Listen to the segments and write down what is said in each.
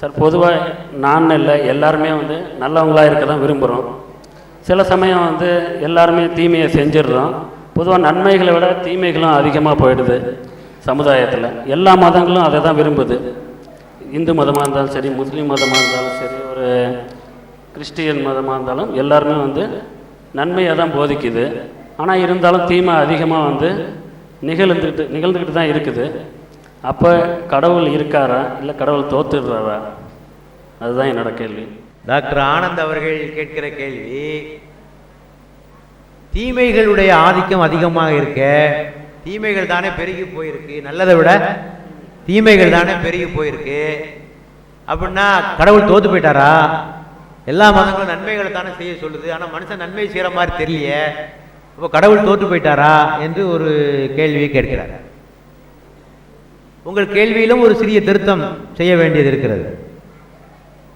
Sir பொதுவாக நான் இல்லை எல்லாருமே வந்து நல்லவங்களாக இருக்க தான் விரும்புகிறோம் சில சமயம் வந்து எல்லாருமே தீமையை செஞ்சிடுறோம். பொதுவாக நன்மைகளை விட தீமைகளும் அதிகமாக போயிடுது சமுதாயத்தில். எல்லா மதங்களும் அதை தான் விரும்புது. இந்து மதமாக இருந்தாலும் சரி முஸ்லீம் மதமாக இருந்தாலும் சரி ஒரு கிறிஸ்டியன் மதமாக இருந்தாலும் எல்லாருமே வந்து நன்மையை தான் போதிக்குது. ஆனால் இருந்தாலும் தீமை அதிகமாக வந்து நிகழ்ந்துக்கிட்டு நிகழ்ந்துக்கிட்டு தான் இருக்குது. அப்போ கடவுள் இருக்காரா? இல்லை கடவுள் தோத்துடுறாரா? அதுதான் என்னோட கேள்வி. டாக்டர் ஆனந்த் அவர்கள் கேட்கிற கேள்வி தீமைகளுடைய ஆதிக்கம் அதிகமாக இருக்க தீமைகள் தானே பெருகி போயிருக்கு. நல்லதை விட தீமைகள் தானே பெருகி போயிருக்கு. அப்படின்னா கடவுள் தோத்து போயிட்டாரா? எல்லா மதங்களும் நன்மைகளை தானே செய்ய சொல்லுது. ஆனால் மனுஷன் நன்மை செய்கிற மாதிரி தெரியலையே. இப்போ கடவுள் தோற்று போயிட்டாரா? என்று ஒரு கேள்வியை கேட்கிறார். உங்கள் கேள்வியிலும் ஒரு சிறிய திருத்தம் செய்ய வேண்டியது இருக்கிறது.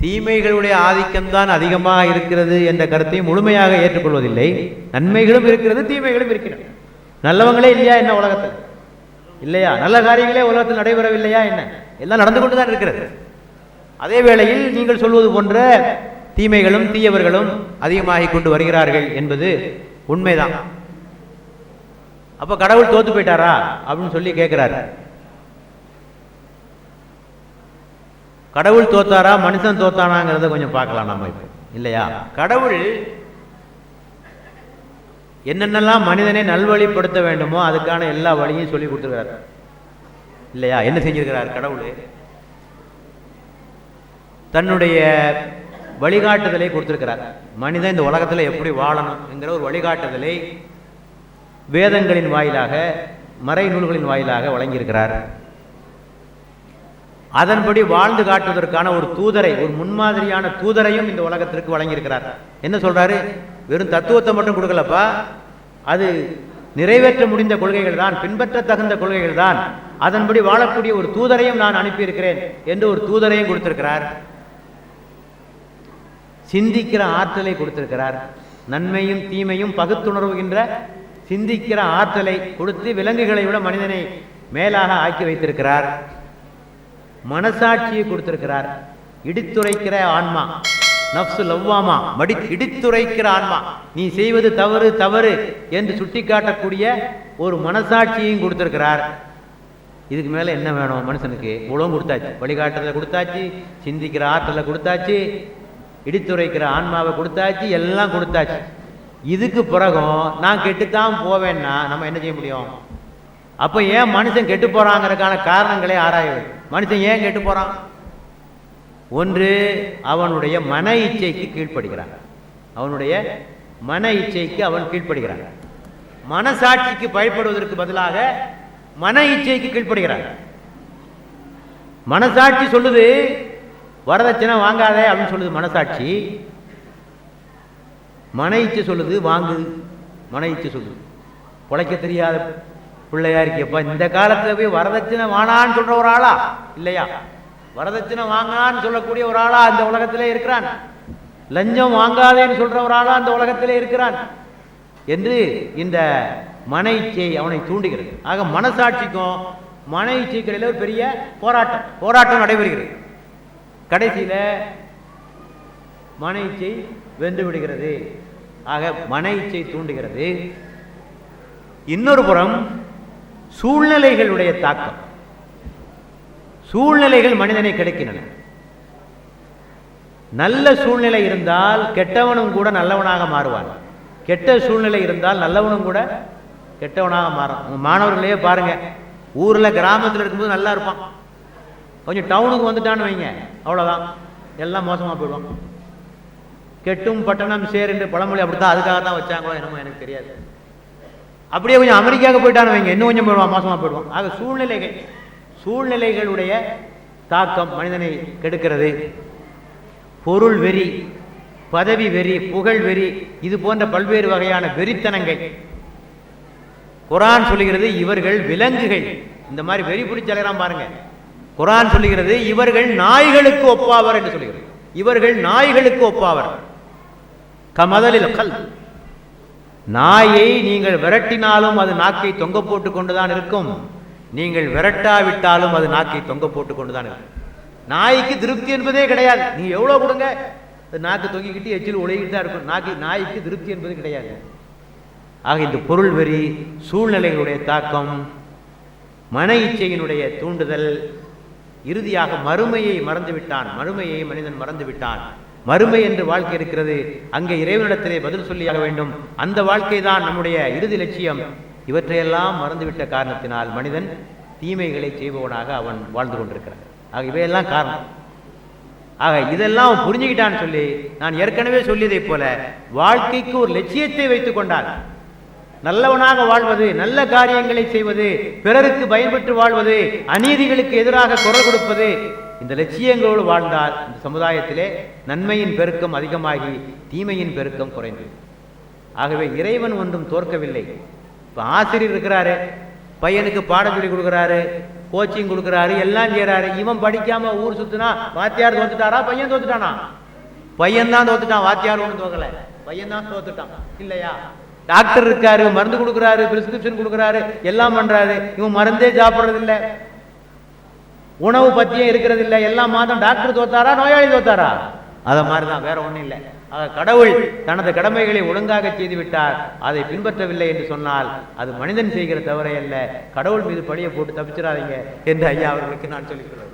தீமைகளுடைய ஆதிக்கம்தான் அதிகமாக இருக்கிறது என்ற கருத்தை முழுமையாக ஏற்றுக்கொள்வதில்லை. நன்மைகளும் இருக்கிறது தீமைகளும் இருக்கிறது நல்லவங்களே இல்லையா என்ன உலகத்தில்? இல்லையா? நல்ல காரியங்களே உலகத்தில் நடைபெறவில்லையா என்ன? எல்லாம் நடந்து கொண்டு தான் இருக்கிறது. அதே வேளையில் நீங்கள் சொல்வது போன்ற தீமைகளும் தீயவர்களும் அதிகமாகிக் கொண்டு வருகிறார்கள் என்பது உண்மைதான். அப்போ கடவுள் தோத்து போயிட்டாரா? அப்படின்னு சொல்லி கேட்கிறாரு கடவுள் தோத்தாரா மனுஷன் தோத்தானாங்கிறத கொஞ்சம் பார்க்கலாம் நம்ம இப்போ. இல்லையா? கடவுள் என்னென்னலாம் மனிதனை நல்வழிப்படுத்த வேண்டுமோ அதுக்கான எல்லா வழியும் சொல்லி கொடுத்துருக்கிறார். இல்லையா? என்ன செஞ்சிருக்கிறார் கடவுள்? தன்னுடைய வழிகாட்டுதலை கொடுத்திருக்கிறார். மனிதன் இந்த உலகத்தில் எப்படி வாழணும் என்கிற ஒரு வழிகாட்டுதலை வேதங்களின் வாயிலாக மறை நூல்களின் வாயிலாக வழங்கியிருக்கிறார். அதன்படி வாழ்ந்து காட்டுவதற்கான ஒரு தூதரை ஒரு முன்மாதிரியான தூதரையும் இந்த உலகத்திற்கு வழங்கியிருக்கிறார். என்ன சொல்றாரு? வெறும் தத்துவத்தை மட்டும் கொடுக்கலப்பா. அது நிறைவேற்ற முடிந்த கொள்கைகள் தான் பின்பற்ற தகுந்த கொள்கைகள் தான். அதன்படி வாழக்கூடிய ஒரு தூதரையும் நான் அனுப்பியிருக்கிறேன் என்று ஒரு தூதரையும் கொடுத்திருக்கிறார். சிந்திக்கிற ஆற்றலை கொடுத்திருக்கிறார். நன்மையும் தீமையும் பகுத்துணர்வுகின்ற சிந்திக்கிற ஆற்றலை கொடுத்து விலங்குகளை விட மனிதனை மேலாக ஆக்கி வைத்திருக்கிறார். மனசாட்சியை கொடுத்திருக்கிறார். இடித்துரைக்கிற ஆன்மா நப்சு லவ்வாமா மடி இடித்துரைக்கிற ஆன்மா நீ செய்வது தவறு தவறு என்று சுட்டிக்காட்டக்கூடிய ஒரு மனசாட்சியையும் கொடுத்திருக்கிறார். இதுக்கு மேலே என்ன வேணும் மனுஷனுக்கு? உழவும் கொடுத்தாச்சு. வழிகாட்டுறதை கொடுத்தாச்சு சிந்திக்கிற ஆற்றலை கொடுத்தாச்சு இடித்துரைக்கிற ஆன்மாவை கொடுத்தாச்சு எல்லாம் கொடுத்தாச்சு. இதுக்கு பிறகும் நான் கெட்டுத்தான் போவேன்னா நம்ம என்ன செய்ய முடியும்? அப்போ ஏன் மனுஷன் கெட்டு போகிறாங்கிறதுக்கான காரணங்களே ஆராய மனுஷன் ஏன் கெட்டு போறான்? ஒன்று அவனுடைய மன இச்சைக்கு கீழ்ப்படுகிறான். அவனுடைய மன இச்சைக்கு அவன் கீழ்ப்படுகிறான். மனசாட்சிக்கு பயப்படுவதற்கு பதிலாக மன இச்சைக்கு கீழ்ப்படுகிறான். மனசாட்சி சொல்லுது வரதட்சணை வாங்காதே அப்படின்னு சொல்லுது மனசாட்சி. மன இச்சை சொல்லுது வாங்கு. மன இச்சை சொல்லுது. பிழைக்க தெரியாத பிள்ளையா இருக்கியப்பா இந்த காலத்துல போய் வரதட்சணை வானான்னு சொல்ற ஒரு ஆளா? இல்லையா? வரதட்சணை வாங்கான்னு சொல்லக்கூடிய ஒரு ஆளா அந்த உலகத்திலே இருக்கிறான். லஞ்சம் வாங்காதேன்னு சொல்ற ஒரு ஆளா அந்த உலகத்திலே இருக்கிறான். என்று இந்த மனைச்சை அவனை தூண்டுகிறது. ஆக மனசாட்சிக்கும் மன ஒரு பெரிய போராட்டம். போராட்டம் நடைபெறுகிறது. கடைசியில் மன இச்சை வென்று விடுகிறது. ஆக மன இச்சை தூண்டுகிறது. இன்னொரு புறம் சூழ்நிலைகளுடைய தாக்கம். சூழ்நிலைகள் மனிதனை கிடைக்கின்றன. நல்ல சூழ்நிலை இருந்தால் கெட்டவனும் கூட நல்லவனாக மாறுவான். கெட்ட சூழ்நிலை இருந்தால் நல்லவனும் கூட கெட்டவனாக மாறும். மாணவர்களையே பாருங்க ஊரில் கிராமத்தில் இருக்கும்போது நல்லா இருப்பான். கொஞ்சம் டவுனுக்கு வந்துட்டான்னு வைங்க அவ்வளோதான் எல்லாம் மோசமாக போயிடுவான். கெட்டும் பட்டணம் சேர் என்று பழமொழி அப்படித்தான் அதுக்காக தான் வச்சாங்களோ என்னமோ எனக்கு தெரியாது. அப்படியே கொஞ்சம் அமெரிக்காவுக்கு போயிட்டான்னு வைங்க. இன்னும் கொஞ்சம் போயிடுவான் மோசமா போயிடுவான். ஆக சூழ்நிலைகள் சூழ்நிலைகளுடைய தாக்கம் மனிதனை கெடுக்கிறது. பொருள் வெறி பதவி வெறி புகழ் வெறி இது போன்ற பல்வேறு வகையான வெறித்தனங்கள். குரான் சொல்லுகிறது இவர்கள் விலங்குகள். இந்த மாதிரி வெறி பிடிச்சலாம் பாருங்க. குரான் சொல்லுகிறது இவர்கள் நாய்களுக்கு ஒப்பாவர் என்று சொல்லுகிறது. இவர்கள் நாய்களுக்கு ஒப்பாவர். கமதலில் கல். நாயை நீங்கள் விரட்டினாலும் அது நாக்கை தொங்க போட்டு கொண்டுதான் இருக்கும். நீங்கள் விரட்டாவிட்டாலும் அது நாக்கை தொங்க போட்டு கொண்டுதான் இருக்கும். நாய்க்கு திருப்தி என்பதே கிடையாது. நீ எவ்வளோ கொடுங்க? அது நாக்கு தொங்கிக்கிட்டு எச்சில் ஒழுகிட்டு தான் இருக்கும். நாக்கு நாய்க்கு திருப்தி என்பது கிடையாது. ஆக இந்த பொருள் வெறி சூழ்நிலைகளுடைய தாக்கம் மன இச்சையினுடைய தூண்டுதல் இறுதியாக மறுமையை மறந்து விட்டான் மறுமையை மனிதன் மறந்து விட்டான் மறுமை என்று வாழ்க்கை இருக்கிறது. அங்கே இறைவனிடத்திலே பதில் சொல்லியாக வேண்டும். அந்த வாழ்க்கை தான் நம்முடைய இறுதி லட்சியம். இவற்றையெல்லாம் மறந்துவிட்ட காரணத்தினால் மனிதன் தீமைகளை செய்பவனாக அவன் வாழ்ந்து கொண்டிருக்கிறான். ஆக இவையெல்லாம் காரணம். ஆக இதெல்லாம் புரிஞ்சுக்கிட்டான்னு சொல்லி நான் ஏற்கனவே சொல்லியதைப் போல வாழ்க்கைக்கு ஒரு லட்சியத்தை வைத்துக் கொண்டான். நல்லவனாக வாழ்வது நல்ல காரியங்களை செய்வது பிறருக்கு பயன்பட்டு வாழ்வது அநீதிகளுக்கு எதிராக குரல் கொடுப்பது இந்த லட்சியங்களோடு வாழ்ந்தால் இந்த சமுதாயத்திலே நன்மையின் பெருக்கம் அதிகமாகி தீமையின் பெருக்கம் குறைந்தது ஆகவே இறைவன் ஒன்றும் தோற்கவில்லை. இப்போ ஆசிரியர் இருக்கிறாரு பையனுக்கு பாடம் சொல்லி கொடுக்குறாரு கோச்சிங் கொடுக்குறாரு எல்லாம் செய்கிறாரு இவன் படிக்காம ஊர் சுற்றுனா வாத்தியார் தோத்துட்டாரா பையன் தோத்துட்டானா? பையன் தான் தோத்துட்டான் வாத்தியார் ஒன்றும் தோக்கலை. பையன் தான் தோத்துட்டான். இல்லையா? டாக்டர் இருக்காரு மருந்து கொடுக்குறாரு பிரிஸ்கிரிப்ஷன் கொடுக்குறாரு எல்லாம் பண்ணுறாரு இவன் மருந்தே சாப்பிட்றதில்ல. உணவு பத்தியே இருக்கிறது இல்ல எல்லா மாதம் டாக்டர் தோத்தாரா நோயாளி தோத்தாரா? அத மாதிரி தான் வேற ஒண்ணும் இல்லை. ஆக கடவுள் தனது கடமைகளை ஒழுங்காக செய்து விட்டார். அதை பின்பற்றவில்லை என்று சொன்னால் அது மனிதன் செய்கிற தவறை அல்ல. கடவுள் மீது பழியை போட்டு தப்பிச்சிடாதீங்க என்று ஐயா அவர்களுக்கு நான் சொல்லிக்கிறேன்